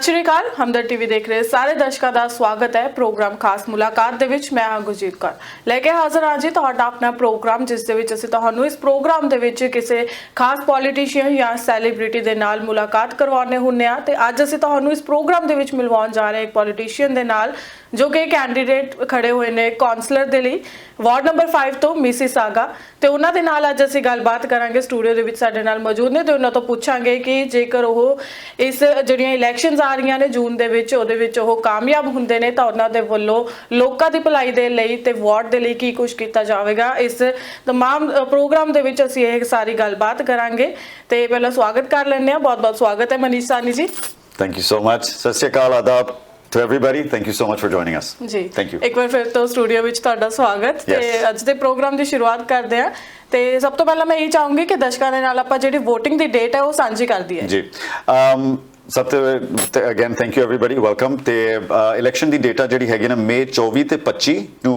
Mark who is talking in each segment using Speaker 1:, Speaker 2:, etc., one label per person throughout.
Speaker 1: ਸਤਿ ਸ਼੍ਰੀ ਅਕਾਲ ਹਮਦਰ ਟੀਵੀ ਦੇਖ ਰਹੇ ਸਾਰੇ ਦਰਸ਼ਕਾਂ ਦਾ ਸਵਾਗਤ ਹੈ ਪ੍ਰੋਗਰਾਮ ਖਾਸ ਮੁਲਾਕਾਤ ਦੇ ਵਿੱਚ। ਮੈਂ ਹਾਂ ਗੁਰਜੀਤ ਕੌਰ। ਲੈ ਕੇ ਹਾਜ਼ਰ ਹਾਂ ਜੀ ਤੁਹਾਡਾ ਆਪਣਾ ਪ੍ਰੋਗਰਾਮ, ਜਿਸ ਦੇ ਵਿੱਚ ਅਸੀਂ ਤੁਹਾਨੂੰ ਇਸ ਪ੍ਰੋਗਰਾਮ ਦੇ ਵਿੱਚ ਕਿਸੇ ਖਾਸ ਪੋਲੀਟੀਸ਼ੀਅਨ ਜਾਂ ਸੈਲੀਬ੍ਰਿਟੀ ਦੇ ਨਾਲ ਮੁਲਾਕਾਤ ਕਰਵਾਉਣੇ ਹੁੰਨੇ ਆ ਤੇ ਅੱਜ ਅਸੀਂ ਤੁਹਾਨੂੰ ਇਸ ਪ੍ਰੋਗਰਾਮ ਦੇ ਵਿੱਚ ਮਿਲਵਾਉਣ ਜਾ ਰਹੇ ਇੱਕ ਪੋਲੀਟੀਸ਼ੀਅਨ ਦੇ ਨਾਲ, ਜੋ ਕਿ ਕੈਂਡੀਡੇਟ ਖੜੇ ਹੋਏ ਨੇ ਕਾਉਂਸਲਰ ਦੇ ਲਈ। ਵਾਰਡ ਨੰਬਰ 5 ਤੋਂ ਮਿਸਿਸ ਆਗਾ ਤੇ ਉਹਨਾਂ ਦੇ ਨਾਲ ਅੱਜ ਅਸੀਂ ਗੱਲਬਾਤ ਕਰਾਂਗੇ। ਸਟੂਡੀਓ ਦੇ ਵਿੱਚ ਸਾਡੇ ਨਾਲ ਮੌਜੂਦ ਨੇ ਤੇ ਉਹਨਾਂ ਤੋਂ ਪੁੱਛਾਂਗੇ ਕਿ ਜੇਕਰ ਉਹ ਇਸ ਜਿਹੜੀਆਂ ਇਲੈਕਸ਼ਨਸ ਆ ਰਹੀਆਂ ਨੇ ਜੂਨ ਦੇ ਵਿੱਚ ਉਹਦੇ ਵਿੱਚ ਉਹ ਕਾਮਯਾਬ ਹੁੰਦੇ ਨੇ ਤਾਂ ਉਹਨਾਂ ਦੇ ਵੱਲੋਂ ਲੋਕਾਂ ਦੀ ਭਲਾਈ ਦੇ ਲਈ ਤੇ ਵਾਰਡ ਦੇ ਲਈ ਕੀ ਕੁਝ ਕੀਤਾ ਜਾਵੇਗਾ ਇਸ ਤਮਾਮ ਪ੍ਰੋਗਰਾਮ ਦੇ ਵਿੱਚ ਅਸੀਂ ਇਹ ਸਾਰੀ ਗੱਲਬਾਤ ਕਰਾਂਗੇ ਤੇ ਪਹਿਲਾਂ ਸਵਾਗਤ ਕਰ ਲੈਂਦੇ ਹਾਂ ਬਹੁਤ ਬਹੁਤ ਸਵਾਗਤ ਹੈ ਮਨੀਸ਼ ਸਾਨੀ ਜੀ
Speaker 2: you so much. Sat Sri Akal, Adab to everybody. Thank you so much for joining us.
Speaker 1: ਜੀ
Speaker 2: Thank you.
Speaker 1: ਇੱਕ ਵਾਰ ਫਿਰ ਤੋਂ ਸਟੂਡੀਓ ਵਿੱਚ ਤੁਹਾਡਾ ਸਵਾਗਤ ਤੇ. ਅੱਜ ਦੇ ਪ੍ਰੋਗਰਾਮ ਦੀ ਸ਼ੁਰੂਆਤ ਕਰਦੇ ਹਾਂ ਤੇ ਸਭ ਤੋਂ ਪਹਿਲਾਂ ਮੈਂ ਇਹ ਚਾਹੂੰਗੀ ਕਿ ਦਰਸ਼ਕਾਂ ਦੇ ਨਾਲ ਆਪਾਂ ਜਿਹੜੀ VOTING ਦੀ ਡੇਟ ਹੈ ਉਹ ਸਾਂਝੀ ਕਰ ਦਈਏ
Speaker 2: ਜੀ um ਸਭ ਤੇ again thank you everyone welcome ਤੇ ਇਲੈਕਸ਼ਨ ਦੀ ਡੇਟਾ ਜਿਹੜੀ ਹੈਗੀ ਨਾ ਮੇ 24 ਤੇ 25 ਨੂੰ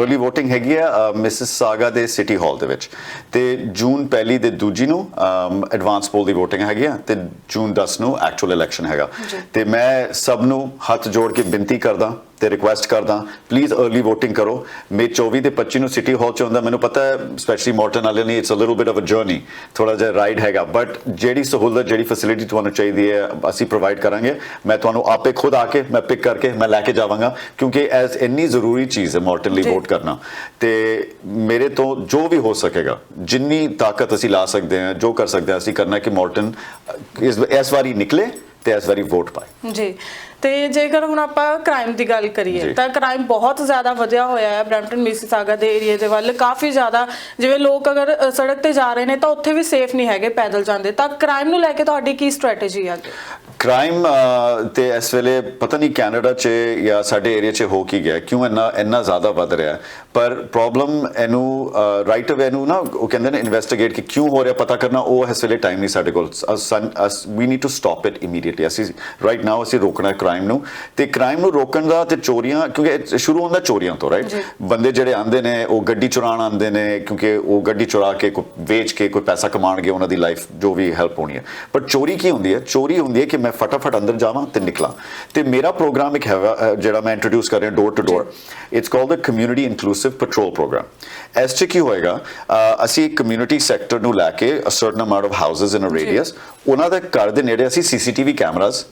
Speaker 2: अर्ਲੀ VOTING ਹੈਗੀ ਆ ਮਿਸਿਸ ਸਾਗਾ ਦੇ ਸਿਟੀ ਹਾਲ ਦੇ ਵਿੱਚ। ਤੇ ਜੂਨ ਪਹਿਲੀ ਦੇ ਦੂਜੀ ਨੂੰ ਐਡਵਾਂਸ ਪੋਲ ਦੀ VOTING ਹੈਗੀ ਆ ਤੇ ਜੂਨ 10 ਨੂੰ ਐਕਚੁਅਲ ਇਲੈਕਸ਼ਨ ਹੈਗਾ। ਤੇ ਮੈਂ ਸਭ ਨੂੰ ਹੱਥ ਜੋੜ ਕੇ ਬੇਨਤੀ ਕਰਦਾ ਤੇ ਰਿਕੁਐਸਟ ਕਰਦਾ ਪਲੀਜ਼ अर्ਲੀ VOTING ਕਰੋ। ਮੇ 24 ਤੇ 25 ਨੂੰ ਸਿਟੀ ਹਾਲ ਚ ਹੁੰਦਾ ਮੈਨੂੰ ਪਤਾ ਹੈ ਸਪੈਸ਼ਲੀ ਮੋਰਟਨ ਵਾਲਿਆਂ ਲਈ it's a little bit of a journey ਥੋੜਾ ਜਿਹਾ ਰਾਈਡ ਹੈਗਾ। ਬਟ ਜਿਹੜੀ ਸਹੂਲਤ ਜਿਹੜੀ ਫੈਸਿਲਿਟੀ ਤੁਹਾਨੂੰ ਚਾਹੀਦੀ ਹੈ ਅਸੀਂ ਪ੍ਰੋਵਾਈਡ ਕਰਾਂਗੇ। ਮੈਂ ਤੁਹਾਨੂੰ ਆਪੇ ਖੁਦ ਆ ਕੇ ਮੈਂ ਪਿਕ ਕਰਕੇ ਮੈਂ ਲੈ ਕੇ ਜਾਵਾਂਗਾ ਕਿਉਂਕਿ ਐਸ ਇੰਨੀ ਜ਼ਰੂਰੀ ਚੀਜ਼ ਹੈ ਮੋਰਟਨ ਲਈ। ਵੋਟ ਕਰਨਾ। ਤੇ ਮੇਰੇ ਤੋਂ ਜੋ ਵੀ ਹੋ ਸਕੇਗਾ ਜਿੰਨੀ ਤਾਕਤ ਅਸੀਂ ਲਾ ਸਕਦੇ ਹਾਂ ਜੋ ਕਰ ਸਕਦੇ ਹਾਂ ਅਸੀਂ ਕਰਨਾ ਕਿ ਮੋਰਟਨ ਇਸ ਇਸ ਵਾਰੀ ਨਿਕਲੇ ਤੇ ਇਸ ਵਾਰੀ ਵੋਟ ਪਾਏ।
Speaker 1: ਜੀ। ਤੇ ਜੇਕਰ ਹੁਣ ਆਪਾਂ ਕ੍ਰਾਈਮ ਦੀ ਗੱਲ ਕਰੀਏ। ਤਾਂ ਕ੍ਰਾਈਮ ਬਹੁਤ ਜ਼ਿਆਦਾ ਵਧਿਆ ਹੋਇਆ ਹੈ ਬ੍ਰੈਂਪਟਨ ਮਿਸੀਸਾਗਾ ਦੇ ਏਰੀਆ ਦੇ ਵੱਲ। ਕਾਫੀ ਜ਼ਿਆਦਾ ਜਿਵੇਂ ਲੋਕ ਅਗਰ ਸੜਕ ਤੇ ਜਾ ਰਹੇ ਨੇ ਤਾਂ ਉੱਥੇ ਵੀ ਸੇਫ ਨਹੀਂ ਹੈਗੇ ਪੈਦਲ ਜਾਂਦੇ। ਤਾਂ ਕ੍ਰਾਈਮ ਨੂੰ ਲੈ ਕੇ ਤੁਹਾਡੀ ਕੀ ਸਟ੍ਰੈਟੇਜੀ ਹੈ
Speaker 2: ਕ੍ਰਾਈਮ ਤੇ ਇਸ ਵੇਲੇ ਪਤਾ ਨਹੀਂ ਕੈਨੇਡਾ 'ਚ ਜਾਂ ਸਾਡੇ ਏਰੀਆ 'ਚ ਹੋ ਕੀ ਗਿਆ ਕਿਉਂ ਇੰਨਾ ਇੰਨਾ ਜ਼ਿਆਦਾ ਵੱਧ ਰਿਹਾ। ਪਰ ਪ੍ਰੋਬਲਮ ਇਹਨੂੰ ਰਾਈਟ ਅਵੇ ਨੂੰ ਨਾ ਉਹ ਕਹਿੰਦੇ ਨੇ ਇਨਵੈਸਟੀਗੇਟ ਕਿ ਕਿਉਂ ਹੋ ਰਿਹਾ ਪਤਾ ਕਰਨਾ ਉਹ ਇਸ ਵੇਲੇ ਟਾਈਮ ਨਹੀਂ ਸਾਡੇ ਕੋਲ। We need to stop it immediately ਅਸੀਂ ਰਾਈਟ ਨਾਓ ਅਸੀਂ ਰੋਕਣਾ ਹੈ ਕ੍ਰਾਈਮ ਨੂੰ। ਤੇ ਕ੍ਰਾਈਮ ਨੂੰ ਰੋਕਣ ਦਾ ਤੇ ਚੋਰੀਆਂ ਕਿਉਂਕਿ ਸ਼ੁਰੂ ਹੁੰਦਾ ਚੋਰੀਆਂ ਤੋਂ ਰਾਈਟ। ਬੰਦੇ ਜਿਹੜੇ ਆਂਦੇ ਨੇ ਉਹ ਗੱਡੀ ਚੁਰਾਉਣ ਆਂਦੇ ਨੇ ਕਿਉਂਕਿ ਉਹ ਗੱਡੀ ਚੁਰਾ ਕੇ ਕੋਈ ਵੇਚ ਕੇ ਕੋਈ ਪੈਸਾ ਕਮਾਣਗੇ ਉਹਨਾਂ ਦੀ ਲਾਈਫ ਜੋ ਵੀ ਹੈਲਪ ਹੋਣੀ ਹੈ। ਪਰ ਚੋਰੀ ਕੀ ਹੁੰਦੀ ਹੈ? ਚੋਰੀ ਹੁੰਦੀ ਹੈ ਕਿ ਮੈਂ ਫਟਾਫਟ ਅੰਦਰ ਜਾਵਾਂ ਤੇ ਨਿਕਲਾਂ। ਤੇ ਮੇਰਾ ਪ੍ਰੋਗਰਾਮ ਇੱਕ ਅਹ, ਜਿਹੜਾ ਮੈਂ ਇੰਟਰੋਡਿਊਸ ਕਰ ਰਿਹਾ door to door it's called the community inclusive patrol program ਇਸ 'ਚ ਕੀ ਹੋਏਗਾ? ਅਸੀਂ ਕਮਿਊਨਿਟੀ ਸੈਕਟਰ ਨੂੰ ਲੈ ਕੇ a certain amount of houses in a radius ਉਹਨਾਂ ਦੇ ਘਰ ਦੇ ਨੇੜੇ ਅਸੀਂ ਸੀਸੀਟੀਵੀ ਕੈਮਰਾਸ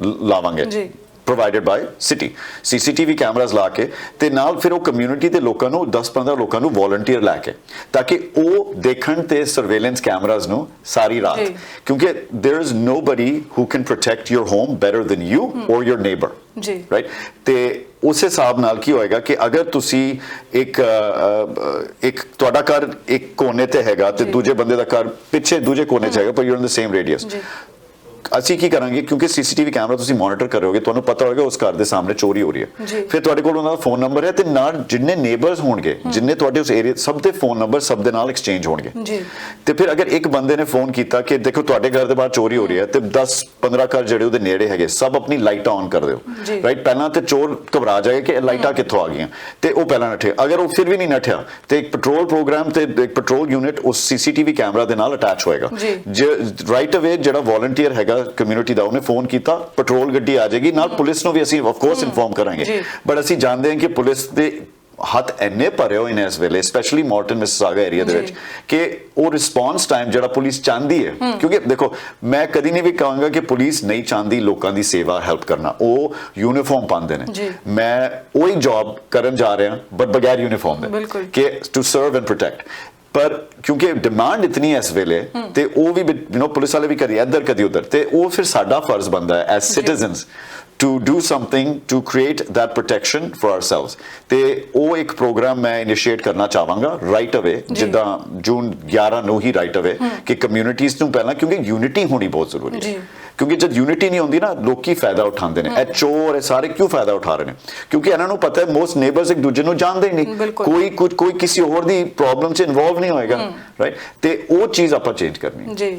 Speaker 2: ਲਾਵਾਂਗੇ
Speaker 1: ਜੀ।
Speaker 2: Provided by city CCTV cameras ਲਾ ਕੇ ਤੇ ਨਾਲ ਫਿਰ ਉਹ ਕਮਿਊਨਿਟੀ ਦੇ ਲੋਕਾਂ ਨੂੰ 10-15 ਲੋਕਾਂ ਨੂੰ ਵੋਲੰਟੀਅਰ ਲੈ ਕੇ ਤਾਂ ਕਿ ਉਹ ਦੇਖਣ ਤੇ ਸਰਵੇਲੈਂਸ ਕੈਮਰਾਸ ਨੂੰ ਸਾਰੀ ਰਾਤ। ਕਿਉਂਕਿ there is nobody who can protect your home better than you or your neighbor
Speaker 1: ਜੀ।
Speaker 2: ਰਾਈਟ ਤੇ ਉਸ ਹਿਸਾਬ ਨਾਲ ਕੀ ਹੋਏਗਾ ਕਿ ਅਗਰ ਤੁਸੀਂ ਇੱਕ ਇੱਕ ਤੁਹਾਡਾ ਘਰ ਇੱਕ ਕੋਨੇ ਤੇ ਹੈਗਾ ਤੇ। ਦੂਜੇ ਬੰਦੇ ਦਾ ਘਰ ਪਿੱਛੇ ਦੂਜੇ ਕੋਨੇ 'ਚ ਹੈਗਾ ਪਰ you in the same
Speaker 1: radius.
Speaker 2: ਅਸੀਂ ਕੀ ਕਰਾਂਗੇ? ਕਿਉਂਕਿ ਸੀਸੀਟੀਵੀ ਕੈਮਰਾ ਤੁਸੀਂ ਮੋਨੀਟਰ ਕਰੋਗੇ ਤੁਹਾਨੂੰ ਪਤਾ ਹੋਏਗਾ ਉਸ ਘਰ ਦੇ ਸਾਹਮਣੇ ਚੋਰੀ ਹੋ ਰਹੀ। ਹੈ। ਫਿਰ ਤੁਹਾਡੇ ਕੋਲ ਉਹਨਾਂ ਦਾ ਫੋਨ ਨੰਬਰ ਹੈ ਤੇ ਨਾਲ ਜਿੰਨੇ ਨੇਬਰਸ ਹੋਣਗੇ ਜਿੰਨੇ ਤੁਹਾਡੇ ਉਸ ਏਰੀਆ ਸਭ ਦੇ ਫੋਨ ਨੰਬਰ ਸਭ ਦੇ ਨਾਲ ਐਕਸਚੇਂਜ ਹੋਣਗੇ।
Speaker 1: ਜੀ।
Speaker 2: ਤੇ ਫਿਰ ਅਗਰ ਇੱਕ ਬੰਦੇ ਨੇ ਫੋਨ ਕੀਤਾ ਕਿ ਦੇਖੋ ਤੁਹਾਡੇ ਘਰ ਦੇ ਬਾਹਰ ਚੋਰੀ ਹੋ ਰਹੀ ਹੈ ਤੇ 10 15 ਘਰ ਜਿਹੜੇ ਉਹਦੇ ਨੇੜੇ ਹੈਗੇ ਸਭ ਆਪਣੀ ਲਾਈਟਾਂ ਔਨ ਕਰ ਦਿਓ। ਰਾਈਟ ਪਹਿਲਾਂ ਤੇ ਚੋਰ ਘਬਰਾ ਜਾਏਗਾ ਕਿ ਲਾਈਟਾਂ ਕਿੱਥੋਂ ਆ ਗਈਆਂ। ਤੇ ਉਹ ਪਹਿਲਾਂ ਨੱਠੇ ਅਗਰ ਉਹ ਫਿਰ ਵੀ ਨਹੀਂ ਨੱਠਿਆ ਤੇ ਇੱਕ ਪੈਟਰੋਲ ਪ੍ਰੋਗਰਾਮ ਤੇ ਇੱਕ ਪੈਟਰੋਲ ਯੂਨਿਟ ਉਸ ਸੀਸੀਟੀਵੀ ਕੈਮਰਾ ਦੇ ਨਾਲ ਅਟੈਚ ਹੋਏਗਾ।
Speaker 1: ਜੀ।
Speaker 2: ਰਾਈਟ ਅਵੇ ਜਿਹੜਾ ਵੋਲੰਟੀਅਰ ਹੈਗਾ ਕਮਿਊਨਿਟੀ ਦਾ ਉਹਨੇ ਫੋਨ ਕੀਤਾ ਪੈਟਰੋਲ ਗੱਡੀ ਆ ਜਾਏਗੀ ਨਾਲ ਪੁਲਿਸ ਨੂੰ ਵੀ ਅਸੀਂ ਆਫ ਕੋਰਸ ਇਨਫੋਰਮ ਕਰਾਂਗੇ। ਬਟ ਅਸੀਂ ਜਾਣਦੇ ਹਾਂ ਕਿ ਪੁਲਿਸ ਦੇ ਹੱਥ ਐਨੇ ਭਰੇ ਹੋਏ ਨੇ ਇਸ ਵੇਲੇ ਸਪੈਸ਼ਲੀ ਮਾਰਟਨ ਮਿਸਸਾਗਾ ਏਰੀਆ ਦੇ। ਵਿੱਚ ਕਿ ਉਹ ਰਿਸਪੌਂਸ ਟਾਈਮ ਜਿਹੜਾ ਪੁਲਿਸ ਚਾਹੁੰਦੀ ਹੈ ਕਿਉਂਕਿ ਦੇਖੋ ਮੈਂ ਕਦੀ ਨਹੀਂ ਵੀ ਕਹਾਂਗਾ ਕਿ ਪੁਲਿਸ ਨਹੀਂ ਚਾਹੁੰਦੀ ਲੋਕਾਂ ਦੀ ਸੇਵਾ ਹੈਲਪ ਕਰਨਾ ਉਹ ਯੂਨੀਫਾਰਮ ਪਾਉਂਦੇ। ਨੇ ਮੈਂ ਉਹੀ ਜੌਬ ਕਰਨ ਜਾ ਰਿਹਾ ਬਟ ਬਗੈਰ ਯੂਨੀਫਾਰਮ ਦੇ। ਕਿ ਟੂ ਸਰਵ ਐਂਡ ਪ੍ਰੋਟੈਕਟ ਪਰ ਕਿਉਂਕਿ ਡਿਮਾਂਡ ਇਤਨੀ ਹੈ ਇਸ ਵੇਲੇ ਤੇ ਉਹ ਵੀ ਯੂ نو ਪੁਲਿਸ ਵਾਲੇ ਵੀ ਕਰੀ ਇੱਧਰ ਕਦੀ ਉਧਰ ਤੇ ਉਹ ਫਿਰ ਸਾਡਾ ਫਰਜ਼ ਬੰਦਾ ਹੈ as citizens to do something to create that protection for ourselves. ਤੇ ਉਹ ਇੱਕ ਪ੍ਰੋਗਰਾਮ ਮੈਂ ਇਨੀਸ਼ੀਏਟ ਕਰਨਾ ਚਾਹਾਂਗਾ ਰਾਈਟ ਅਵੇ ਜਿੱਦਾਂ ਜੂਨ 11 ਨੂੰ ਹੀ ਰਾਈਟ ਅਵੇ ਕਿ ਕਮਿਊਨਿਟੀਜ਼ ਨੂੰ ਪਹਿਲਾਂ ਕਿਉਂਕਿ ਯੂਨਿਟੀ ਹੋਣੀ ਬਹੁਤ ਜ਼ਰੂਰੀ। ਹੈ। ਕਿਉਂਕਿ ਜਦ ਯੂਨਿਟੀ ਨਹੀਂ ਹੁੰਦੀ ਨਾ ਲੋਕੀ ਫਾਇਦਾ ਉਠਾਉਂਦੇ ਨੇ। ਇਹ ਚੋਰ ਇਹ ਸਾਰੇ ਕਿਉਂ ਫਾਇਦਾ ਉਠਾ ਰਹੇ ਨੇ? ਕਿਉਂਕਿ ਇਹਨਾਂ ਨੂੰ ਪਤਾ ਹੈ ਮੋਸਟ ਨੇਬਰਸ ਇੱਕ ਦੂਜੇ ਨੂੰ ਜਾਣਦੇ ਹੀ ਨਹੀਂ। ਕੋਈ ਕੁਝ ਕੋਈ ਕਿਸੇ ਹੋਰ ਦੀ ਪ੍ਰੋਬਲਮ 'ਚ ਇਨਵੋਲਵ ਨਹੀਂ ਹੋਏਗਾ ਰਾਈਟ ਤੇ ਉਹ ਚੀਜ਼ ਆਪਾਂ ਚੇਂਜ ਕਰਨੀ ਹੈ।
Speaker 1: ਜੀ।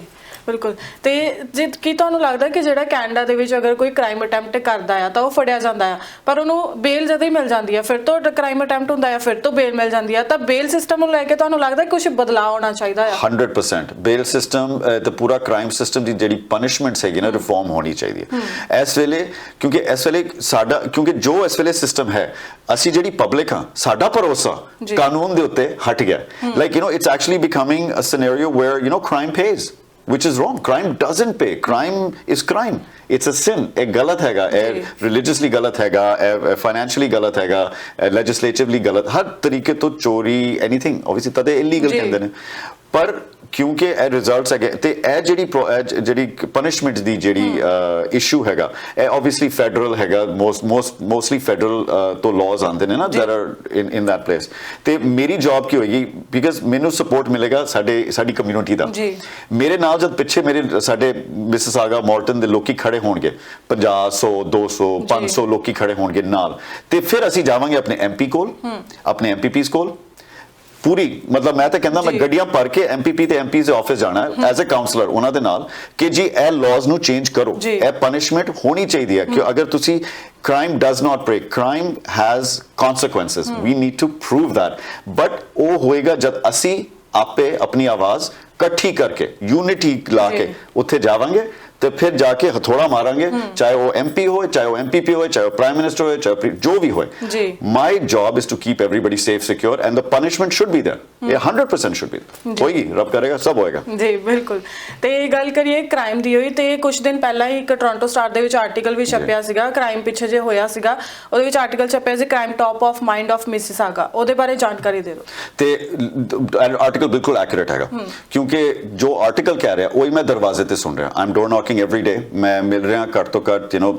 Speaker 1: ਬਿਲਕੁਲ ਤੇ ਜੇ ਕੀ ਤੁਹਾਨੂੰ ਲੱਗਦਾ ਕਿ ਜਿਹੜਾ ਕੈਨੇਡਾ ਦੇ ਵਿੱਚ ਅਗਰ ਕੋਈ ਕ੍ਰਾਈਮ ਅਟੈਂਪਟ ਕਰਦਾ ਆ ਤਾਂ ਉਹ ਫੜਿਆ ਜਾਂਦਾ ਆ ਪਰ ਉਹਨੂੰ ਬੇਲ ਜਦ ਹੀ ਮਿਲ ਜਾਂਦੀ ਆ ਫਿਰ ਤੋਂ ਕ੍ਰਾਈਮ ਅਟੈਂਪਟ ਹੁੰਦਾ ਆ ਫਿਰ ਤੋਂ ਬੇਲ ਮਿਲ ਜਾਂਦੀ ਆ ਤਾਂ ਬੇਲ ਸਿਸਟਮ ਨੂੰ ਲੈ ਕੇ ਤੁਹਾਨੂੰ ਲੱਗਦਾ ਕੁਝ ਬਦਲਾਅ ਆਉਣਾ ਚਾਹੀਦਾ ਆ
Speaker 2: 100% ਬੇਲ ਸਿਸਟਮ ਤੇ ਪੂਰਾ ਕ੍ਰਾਈਮ ਸਿਸਟਮ ਦੀ ਜਿਹੜੀ ਪਨਿਸ਼ਮੈਂਟਸ ਹੈਗੀ ਨਾ ਰਿਫਾਰਮ ਹੋਣੀ ਚਾਹੀਦੀ ਹੈ ਇਸ ਵੇਲੇ ਕਿਉਂਕਿ ਇਸ ਵੇਲੇ ਸਾਡਾ ਕਿਉਂਕਿ ਜੋ ਇਸ ਵੇਲੇ ਸਿਸਟਮ ਹੈ ਅਸੀਂ ਜਿਹੜੀ ਪਬਲਿਕ ਹਾਂ ਸਾਡਾ ਭਰੋਸਾ
Speaker 1: ਜੀ।
Speaker 2: ਕਾਨੂੰਨ ਦੇ ਉੱਤੇ ਹਟ ਗਿਆ like you know it's actually becoming a scenario where you know crime pays which is wrong. Crime doesn't pay. Crime is crime. It's a sin. ਇਹ ਗਲਤ ਹੈਗਾ ਇਹ। ਰਿਲੀਜੀਅਸਲੀ ਗਲਤ ਹੈਗਾ ਇਹ ਫਾਈਨੈਂਸ਼ੀਅਲੀ ਗਲਤ ਹੈਗਾ ਲੈਜਿਸਲੇਟਿਵਲੀ ਗਲਤ ਹਰ ਤਰੀਕੇ ਤੋਂ ਚੋਰੀ ਐਨੀਥਿੰਗ ਆਬਵੀਅਸਲੀ ਤਦੇ
Speaker 1: ਜੀ।
Speaker 2: ਕਹਿੰਦੇ ਨੇ ਪਰ ਕਿਉਂਕਿ ਇਹ ਰਿਜ਼ਲਟਸ ਹੈਗੇ। ਤੇ ਇਹ ਜਿਹੜੀ ਜਿਹੜੀ ਪਨਿਸ਼ਮੈਂਟ ਦੀ ਜਿਹੜੀ ਇਸ਼ੂ ਹੈਗਾ ਇਹ ਆਬਵੀਅਸਲੀ ਫੈਡਰਲ ਹੈਗਾ। ਮੋਸਟ ਮੋਸਟ ਮੋਸਟਲੀ ਫੈਡਰਲ ਤੋਂ ਲਾਜ਼ ਆਉਂਦੇ ਨੇ ਨਾ that are in in that place ਤੇ ਮੇਰੀ ਜੌਬ ਕੀ ਹੋਏਗੀ? ਬਿਕਾਜ਼ ਮੈਨੂੰ ਸਪੋਰਟ ਮਿਲੇਗਾ ਸਾਡੇ ਸਾਡੀ ਕਮਿਊਨਿਟੀ ਦਾ।
Speaker 1: ਜੀ।
Speaker 2: ਮੇਰੇ ਨਾਲ ਜਦ ਪਿੱਛੇ ਮੇਰੇ ਸਾਡੇ ਮਿਸਿਸਾਗਾ ਮਾਰਟਨ ਦੇ ਲੋਕੀ ਖੜੇ ਹੋਣਗੇ। 50 100 200 500 ਲੋਕੀ ਖੜੇ ਹੋਣਗੇ ਨਾਲ। ਤੇ ਫਿਰ ਅਸੀਂ ਜਾਵਾਂਗੇ ਆਪਣੇ ਐਮਪੀ ਕੋਲ ਆਪਣੇ ਐਮਪੀਪੀਸ ਕੋਲ। ਪੂਰੀ ਮਤਲਬ ਮੈਂ ਤਾਂ ਕਹਿੰਦਾ ਮੈਂ। ਗੱਡੀਆਂ ਭਰ ਕੇ ਐਮਪੀਪੀ ਤੇ ਐਮਪੀਸ ਦੇ ਆਫਿਸ ਜਾਣਾ ਹੈ ਐਜ਼ ਅ ਕਾਉਂਸਲਰ ਉਹਨਾਂ ਦੇ ਨਾਲ ਕਿ ਜੀ ਇਹ ਲਾਜ਼ ਨੂੰ ਚੇਂਜ ਕਰੋ। ਇਹ ਪਨਿਸ਼ਮੈਂਟ ਹੋਣੀ ਚਾਹੀਦੀ ਹੈ ਕਿ ਅਗਰ ਤੁਸੀਂ crime does not break crime has consequences we need to prove that but ਉਹ ਹੋਏਗਾ ਜਦ ਅਸੀਂ ਆਪੇ ਆਪਣੀ ਆਵਾਜ਼ ਇਕੱਠੀ ਕਰਕੇ ਯੂਨਿਟੀ ਲਾ। ਕੇ ਉੱਥੇ ਜਾਵਾਂਗੇ ਤੇ ਫਿਰ ਜਾ ਕੇ ਹਥੋੜਾ ਮਾਰਾਂਗੇ ਚਾਹੇ ਉਹ ਐਮਪੀ ਹੋਏ ਚਾਹੇ ਉਹ ਐਮਪੀਪੀ ਹੋਏ ਚਾਹੇ ਉਹ ਪ੍ਰਾਈਮ ਮਿਨਿਸਟਰ ਹੋਏ ਚਾਹੇ ਪ੍ਰੀ- ਜੋ ਵੀ ਹੋਏ
Speaker 1: ਜੀ।
Speaker 2: My job is to keep everybody safe secure and the punishment should be there ਇਹ 100% ਸ਼ੁੱਡ ਬੀ ਹੋਏਗੀ ਰੱਬ ਕਰੇਗਾ ਸਭ ਹੋਏਗਾ
Speaker 1: ਜੀ ਬਿਲਕੁਲ ਤੇ ਗੱਲ ਕਰੀਏ ਕ੍ਰਾਈਮ ਦੀ ਹੋਈ ਤੇ ਕੁਝ ਦਿਨ ਪਹਿਲਾਂ ਹੀ ਇੱਕ ਟੋਰਾਂਟੋ ਸਟਾਰ ਦੇ ਵਿੱਚ ਆਰਟੀਕਲ ਵੀ ਛਪਿਆ ਸੀਗਾ ਕ੍ਰਾਈਮ ਪਿੱਛੇ ਜੇ ਹੋਇਆ ਸੀਗਾ ਉਹਦੇ ਵਿੱਚ ਆਰਟੀਕਲ ਛਪਿਆ ਸੀ crime top of mind of Mississauga ਉਹਦੇ ਬਾਰੇ ਜਾਣਕਾਰੀ ਦੇ ਦਿਓ
Speaker 2: ਤੇ ਆਰਟੀਕਲ ਬਿਲਕੁਲ ਐਕੂਰੇਟ ਹੈਗਾ ਕਿਉਂਕਿ ਜੋ ਆਰਟੀਕਲ ਕਹਿ ਰਿਹਾ ਉਹੀ ਮੈਂ ਦਰਵਾਜ਼ੇ ਤੇ ਸੁਣ ਰਿਹਾ ਆਮ ਡੋਰ ਨੌਕਿੰਗ ਐਵਰੀ ਡੇ ਮੈਂ ਮਿਲ ਰਿਹਾ ਘੱਟ ਤੋਂ ਘੱਟ you know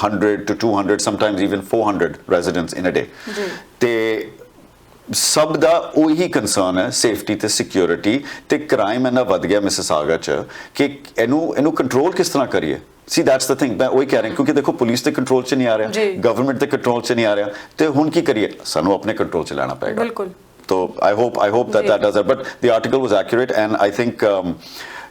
Speaker 2: 100 two 200 sometimes even 400 residents in a day
Speaker 1: ਜੀ।
Speaker 2: ਤੇ ਸਭ ਦਾ ਉਹੀ ਕੰਸਰਨ ਹੈ ਸੇਫਟੀ ਤੇ ਸਿਕਿਉਰਿਟੀ ਤੇ ਕ੍ਰਾਈਮ ਇਹਨਾਂ ਵੱਧ ਗਿਆ ਮਿਸਿਸਾਗਾ ਚ ਕਿ ਇਹਨੂੰ ਇਹਨੂੰ ਕੰਟਰੋਲ ਕਿਸ ਤਰ੍ਹਾਂ ਕਰੀਏ ਸੀ ਦੈਟਸ ਦ ਥਿੰਗ ਮੈਂ ਉਹੀ ਕਹਿ ਰਿਹਾ ਕਿਉਂਕਿ ਦੇਖੋ ਪੁਲਿਸ ਦੇ ਕੰਟਰੋਲ ਚ ਨਹੀਂ ਆ ਰਿਹਾ
Speaker 1: ਜੀ।
Speaker 2: ਗਵਰਨਮੈਂਟ ਦੇ ਕੰਟਰੋਲ ਚ ਨਹੀਂ ਆ ਰਿਹਾ ਤੇ ਹੁਣ ਕੀ ਕਰੀਏ ਸਾਨੂੰ ਆਪਣੇ ਕੰਟਰੋਲ ਚ ਲੈਣਾ ਪਏਗਾ
Speaker 1: ਬਿਲਕੁਲ
Speaker 2: So I hope I hope that that does that. But the article was accurate, and I think. Um,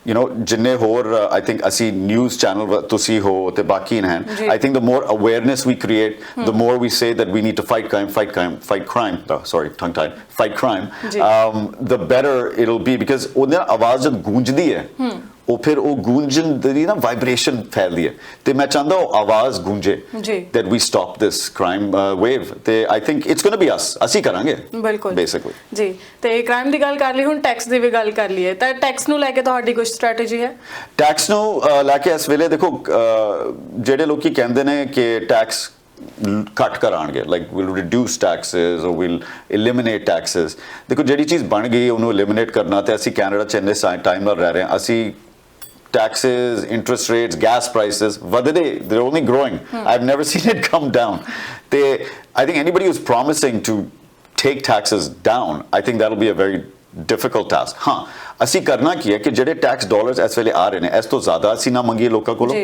Speaker 2: you know ਜਿੰਨੇ ਹੋਰ ਆਈ ਥਿੰਕ ਅਸੀਂ ਨਿਊਜ਼ ਚੈਨਲ ਤੁਸੀਂ ਹੋ ਤੇ ਬਾਕੀ ਨੇ। I think the more awareness we create the more we say that we need to fight crime fight crime fight crime oh, sorry tongue tied fight crime
Speaker 1: ਜੀ।
Speaker 2: um, the better it'll be because ਉਹਦੇ ਆਵਾਜ਼ ਜਦ ਗੂੰਜਦੀ ਹੈ ਉਹ ਫਿਰ ਉਹ ਗੂੰਜਣ ਦੀ ਨਾ vibration ਫੈਲਦੀ ਹੈ। ਤੇ ਮੈਂ ਚਾਹੁੰਦਾ ਉਹ ਆਵਾਜ਼ ਗੂੰਜੇ।
Speaker 1: ਜੀ।
Speaker 2: we stop this crime uh, wave. ਤੇ think it's going to be us. ਅਸੀਂ ਕਰਾਂਗੇ।
Speaker 1: ਬਿਲਕੁਲ।
Speaker 2: Basically
Speaker 1: ਜੀ। ਤੇ ਕ੍ਰਾਈਮ ਦੀ ਗੱਲ ਕਰ ਲਈ ਹੁਣ ਟੈਕਸ ਦੀ ਵੀ ਗੱਲ ਕਰ ਲਈਏ। ਤਾਂ ਟੈਕਸ ਨੂੰ ਲੈ ਕੇ ਤੁਹਾਡੀ ਕੋਈ ਸਟ੍ਰੈਟੇਜੀ ਹੈ?
Speaker 2: ਟੈਕਸ ਨੂੰ ਲੈ ਕੇ ਇਸ ਵੇਲੇ ਦੇਖੋ ਜਿਹੜੇ ਲੋਕੀ ਕਹਿੰਦੇ ਨੇ ਕਿ tax cut ਕਰਾਣਗੇ like will reduce taxes or will eliminate taxes ਦੇਖੋ ਜਿਹੜੀ ਚੀਜ਼ ਬਣ ਗਈ ਉਹਨੂੰ ਐਲੀਮੀਨੇਟ ਕਰਨਾ ਤੇ ਅਸੀਂ ਕੈਨੇਡਾ ਚ ਇੰਨੇ ਟਾਈਮ ਨਾਲ ਰਹਿ ਰਹੇ ਹਾਂ। ਅਸੀਂ taxes, interest rates, gas prices, what they? They're only growing. Hmm. I've never seen it come down. They, I think anybody who's promising to take taxes down, I think that'll be a very difficult task. Huh? ਅਸੀਂ ਕਰਨਾ ਕੀ ਹੈ ਕਿ ਜਿਹੜੇ tax dollars ਇਸ ਵੇਲੇ ਆ ਰਹੇ ਨੇ ਇਸ ਤੋਂ ਜ਼ਿਆਦਾ ਅਸੀਂ ਨਾ ਮੰਗੀਏ ਲੋਕਾਂ ਕੋਲੋਂ।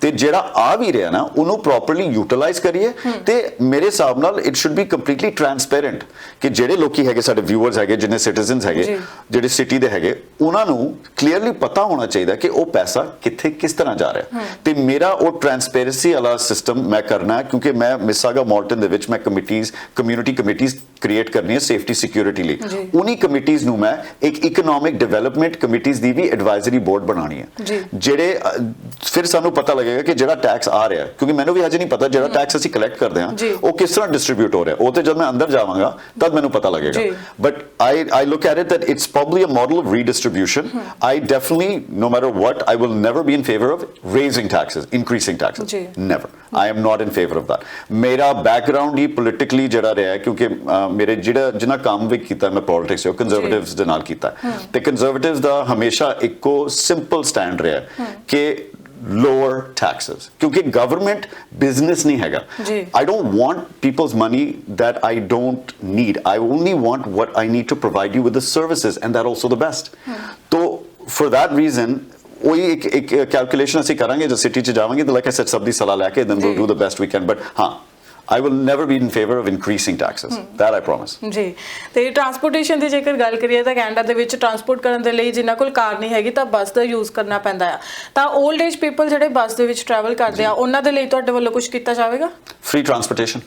Speaker 2: ਤੇ ਜਿਹੜਾ ਆ ਵੀ ਰਿਹਾ ਨਾ ਉਹਨੂੰ ਪ੍ਰੋਪਰਲੀ ਯੂਟਿਲਾਈਜ਼ ਕਰੀਏ ਤੇ ਮੇਰੇ ਹਿਸਾਬ ਨਾਲ it should be completely transparent ਕਿ ਜਿਹੜੇ ਲੋਕੀ ਹੈਗੇ ਸਾਡੇ ਵਿਊਅਰਸ ਹੈਗੇ ਜਿੰਨੇ ਸਿਟੀਜ਼ਨਸ ਹੈਗੇ। ਜਿਹੜੇ ਸਿਟੀ ਦੇ ਹੈਗੇ ਉਹਨਾਂ ਨੂੰ ਕਲੀਅਰਲੀ ਪਤਾ ਹੋਣਾ ਚਾਹੀਦਾ ਕਿ ਉਹ ਪੈਸਾ ਕਿੱਥੇ ਕਿਸ ਤਰ੍ਹਾਂ ਜਾ ਰਿਹਾ ਤੇ ਮੇਰਾ ਉਹ ਟਰਾਂਸਪੇਰੈਂਸੀ ਵਾਲਾ ਸਿਸਟਮ ਮੈਂ ਕਰਨਾ ਕਿਉਂਕਿ ਮੈਂ ਮਿਸਾਗਾ ਮਾਰਟਨ ਦੇ ਵਿੱਚ ਮੈਂ ਕਮਿਟੀਜ਼ ਕਮਿਊਨਿਟੀ ਕਮਿਟੀਜ਼ ਕ੍ਰੀਏਟ ਕਰਨੀ ਹੈ ਸੇਫਟੀ ਸਿਕਿਉਰਿਟੀ ਲਈ। ਉਨੀ ਕਮਿਟੀਜ਼ ਨੂੰ ਮੈਂ ਇੱਕ ਇਕਨੋਮਿਕ ਡਿਵੈਲਪਮੈਂਟ ਕਮਿਟੀਜ਼ ਦੀ ਵੀ ਐਡਵਾਈਜ਼ਰੀ ਬੋਰਡ ਬਣਾਉਣੀ ਹੈ। ਜਿਹੜੇ ਅ, ਫਿਰ ਸਾਨੂੰ ਪਤਾ ਲੱਗੇਗਾ ਕਿ ਜਿਹੜਾ ਟੈਕਸ ਆ ਰਿਹਾ ਕਿਉਂਕਿ ਮੈਨੂੰ ਵੀ ਹਜੇ ਨਹੀਂ ਪਤਾ ਜਿਹੜਾ ਟੈਕਸ ਅਸੀਂ ਕਲੈਕਟ ਕਰਦੇ ਹਾਂ। ਉਹ ਕਿਸ ਤਰ੍ਹਾਂ ਡਿਸਟ੍ਰੀਬਿਊਟ ਹੋ ਰਿਹਾ ਉਹ ਤੇ ਜਦ ਮੈਂ ਅੰਦਰ ਜਾਵਾਂਗਾ ਤਦ ਮੈਨੂੰ ਪਤਾ ਲੱਗੇਗਾ I, I look at it that it's probably a model of redistribution. I definitely, no matter what, I will never be in favor of raising taxes, increasing taxes.
Speaker 1: ਜੀ।
Speaker 2: Never. I am not in favor of that. ਮੇਰਾ background ਹੀ politically ਜਿਹੜਾ ਰਿਹਾ ਕਿਉਂਕਿ ਮੇਰੇ ਜਿਹੜਾ ਜਿੰਨਾ ਕੰਮ ਵੀ ਕੀਤਾ ਮੈਂ ਪੋਲਿਟਿਕਸ ਉਹ ਕੰਜ਼ਰਵੇਟਿਵਸ ਦੇ ਨਾਲ ਕੀਤਾ। ਤੇ ਕੰਜ਼ਰਵੇਟਿਵਸ ਦਾ ਹਮੇਸ਼ਾ ਇੱਕੋ ਸਿੰਪਲ ਸਟੈਂਡ ਰਿਹਾ ਕਿ ਲੋਅਰ ਟੈਕਸਸ ਕਿਉਂਕਿ ਗਵਰਨਮੈਂਟ ਬਿਜ਼ਨਸ ਨਹੀਂ ਹੈਗਾ
Speaker 1: ਜੀ।
Speaker 2: I don't want people's money that I don't need. I only want what I need to provide you with the services, and that also the best. So, for that reason, ਉਹੀ ਇੱਕ ਇੱਕ calculation ਅਸੀਂ ਕਰਾਂਗੇ ਜਦ city ਚ ਜਾਵਾਂਗੇ ਤਾਂ like I said ਸਭ ਦੀ ਸਲਾਹ ਲੈ ਕੇ we'll
Speaker 1: ਜੀ।
Speaker 2: do the best we can but ਹਾਂ I will never be in favor of increasing taxes. That I promise.
Speaker 1: ਜੀ ਤੇ ਟਰਾਂਸਪੋਰਟੇਸ਼ਨ ਦੀ ਜੇਕਰ ਗੱਲ ਕਰੀਏ ਤਾਂ ਕੈਨੇਡਾ ਦੇ ਵਿੱਚ ਟਰਾਂਸਪੋਰਟ ਕਰਨ ਦੇ ਲਈ ਜਿਨ੍ਹਾਂ ਕੋਲ ਕਾਰ ਨਹੀਂ ਹੈਗੀ ਤਾਂ ਬੱਸ ਦਾ ਯੂਜ਼ ਕਰਨਾ ਪੈਂਦਾ ਆ ਤਾਂ 올ਡ ਏਜ ਪੀਪਲ ਜਿਹੜੇ ਬੱਸ ਦੇ ਵਿੱਚ ਟਰੈਵਲ ਕਰਦੇ ਆ ਉਹਨਾਂ ਦੇ ਲਈ ਤੁਹਾਡੇ ਵੱਲੋਂ ਕੁਝ ਕੀਤਾ ਜਾਵੇਗਾ
Speaker 2: Free transportation.